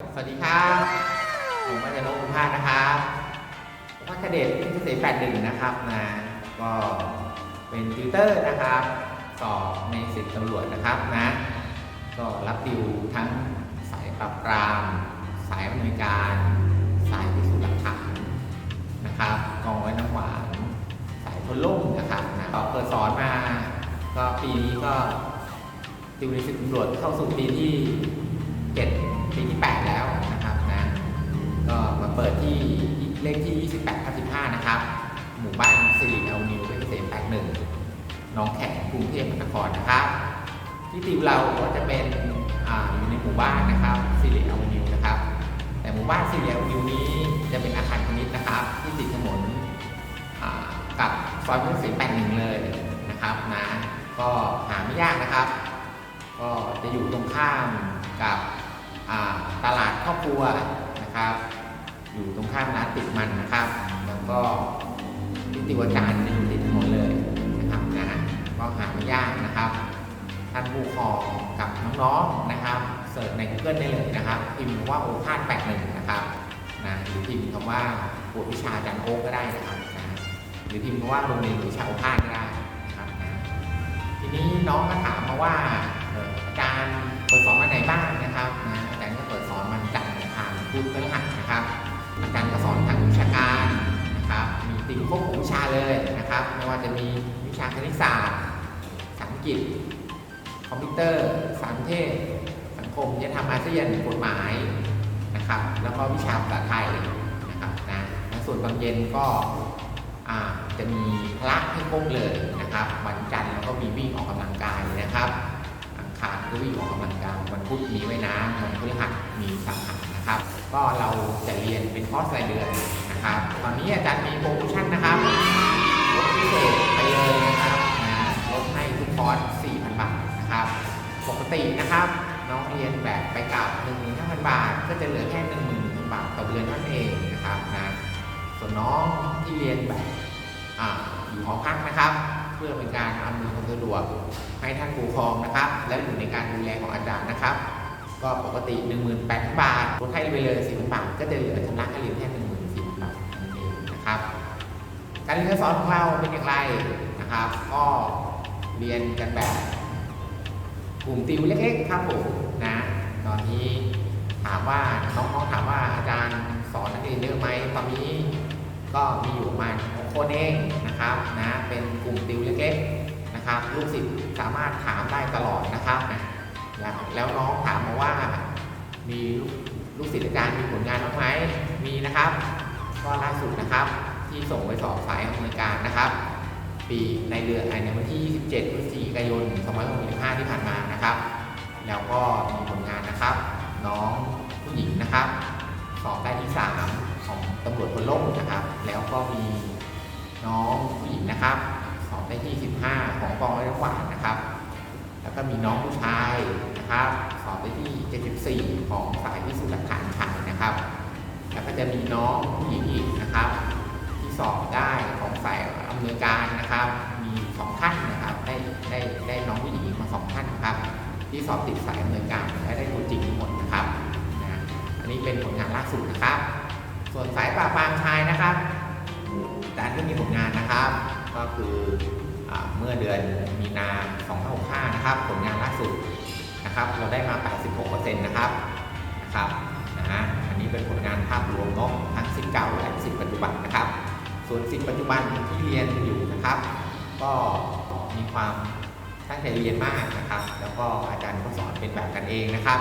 สวัสดีครับ ผมมาจากโนบุพาสนะครับพักเดชที่เกษตร81นะครับนะก็เป็นติวเตอร์นะครับสอบในสิทธิตำรวจนะครับนะ ก็รับติวทั้งสายปรับปราม สายอำนวยการ สายพิสูจน์หลักฐานนะครับกองไว้น้ำหวาน สายทนลุ่มนะครับนะก็เปิดสอนมา ก็ปีนี้ก็ติวในสิทธิตำรวจเข้าสู่ปีที่7 ปีที่ 8 แล้วนะครับนะก็มาเปิดที่เลขที่ 28ทับ15 นะครับ หมู่บ้านสิริเอานิวเป็นเกษตร81หน้องแขมกรุงเทพมหานครนะครับ ที่ติวเราก็จะเป็นออยู่ในหมู่บ้านนะครับสิริเอานิวนะครับ แต่หมู่บ้านสิริเอานิวนี้จะเป็นอาคารพาณิชย์นะครับ ที่ติดถนนกับซอยพุทธศิลป์81 เลยนะครับนะก็หาไม่ยากนะครับ ก็จะอยู่ตรงข้ามกับ ตลาดครอบครัวนะครับ อยู่ตรงข้ามร้านติดมันนะครับ แล้วก็นิติวอาจารจะอยู่ติดถนนเลยนะครับนะก็หาไม่ยากนะครับ ท่านผู้ครองกับน้องๆนะครับเสิร์ชใน Google ได้เลยนะครับพิมพ์ว่าโอภาส81นะครับนะหรือพิมพ์คำว่าปวดวิชาจารย์โอกก็ได้นะครับนะหรือพิมพ์คำว่าโรงเรียนวิชาโอภาสก็ได้นะครับนะทีนี้น้องก็ถามมาว่า เอ่ออารเปิดสอนวันไหนบ้างนะครับนะอาจารย์ก็เปิดสอนวันจันทร์อังคารพุธพฤหัสนะครับ อาจารย์ก็สอนทางวิชาการนะครับ มีติวครบทุกวิชาเลยนะครับ ไม่ว่าจะมีวิชาคณิตศาสตร์ภาษาอังกฤษ คอมพิวเตอร์ สารเทศ สังคมจะทำอาเซียนกฎหมายนะครับ แล้วก็วิชาภาษาไทยนะครับนะและส่วนบางเย็นก็จะมีพละให้ครบเลยนะครับ วันจันทร์แล้วก็มีวิ่งออกกำลังกายนะครับ คารก็วิ่งออกกำลังกายวันพุธมีไว่ายน้ำวันพฤหัสมีสังหารนะครับ ก็เราจะเรียนเป็นคอร์สรายเดือนนะครับ ตอนนี้อาจารย์มีโปรโมชั่นนะครับลดพิเศษไปเลยนะครับนะลดให้ทุกคอร์ส4,000 บาทนะครับ ปกตินะครับ น้องเรียนแบบไปกลับ15,000บาท ก็จะเหลือแค่1,000 บาทต่อเดือนเท่านั้นเองนะครับนะส่วนน้องที่เรียนแบบออยู่หอพักนะครับ เพื่อเป็นการอำนวยความสะดวกให้ท่านผู้ปกครองนะครับ และอยู่ในการดูแลของอาจารย์นะครับ ก็ปกติ 18,000 บาทลดให้ไปเลย4,000บาทก็จะเหลือชำระค่าเรียนแค่14,000บาทนั่นเองนะครับ การเรียนการสอนของเราเป็นอย่างไรนะครับ ก็เรียนกันแบบกลุ่มติวเล็กๆครับผมนะตอนนี้ถามว่าน้องๆถามว่าอาจารย์สอนนักเรียนเยอะไหมตอนนี้ ก็มีอยู่ประมาณหกคนเองนะครับนะเป็นกลุ่มติวเล็กๆนะครับลูกศิษย์สามารถถามได้ตลอดนะครับนะแล้วแล้วน้องถามมาว่ามีลูกศิษย์อาจารย์มีผลงานบ้างไหมมีนะครับ ก็ล่าสุดนะครับที่ส่งไปสอบสายอำนวยการนะครับ ปีในเดือนในวันที่ 27พฤศจิกายน 2565 ที่ผ่านมานะครับ แล้วก็มีผลงานนะครับ น้องผู้หญิงนะครับ สอบได้ที่ 3 ของตำรวจพลล่มนะครับ แล้วก็มีน้องผู้หญิงนะครับสอบได้ที่15ของกองร้อยน้ำหวานนะครับ แล้วก็มีน้องผู้ชายนะครับสอบได้ที่ 74 ของสายพิสูจน์หลักฐานไทยนะครับ แล้วก็จะมีน้องผู้หญิงอีกนะครับ ที่สอบได้ของฝ่ายอำนวยการนะครับ มีสองท่านนะครับได้ได้ได้น้องผู้หญิงมาสองท่านนะครับ ที่สอบติดสายอำนวยการและได้ตัวจริงทั้งหมดนะครับนะอันนี้เป็นผลงานล่าสุดนะครับ ส่วนสายปราบปรามชายนะครับอาจารย์ก็มีผลงานนะครับ ก็คืออเมื่อเดือนมีนา2565 นะครับ ผลงานล่าสุดนะครับ เราได้มา 86%นะครับนะครับนะอันนี้เป็นผลงานภาพรวมเนาะทั้งสิทธิ์เก่าและสิทธิ์ปัจจุบันนะครับ ส่วนสิทธิ์ปัจจุบันที่เรียนอยู่นะครับ ก็มีความตั้งใจเรียนมากนะครับ แล้วก็อาจารย์ก็สอนเป็นแบบกันเองนะครับ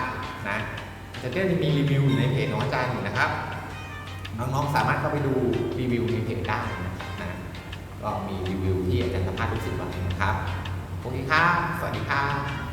นะจะก็จะมีรีวิวในเพจของอาจารย์อยู่นะครับ น้องๆสามารถเข้าไปดูรีวิวในเพจได้นะนะก็มีรีวิวที่อาจารย์สัมภาษณ์ลูกศิษย์ไว้นะครับโอเคครับ สวัสดีครับ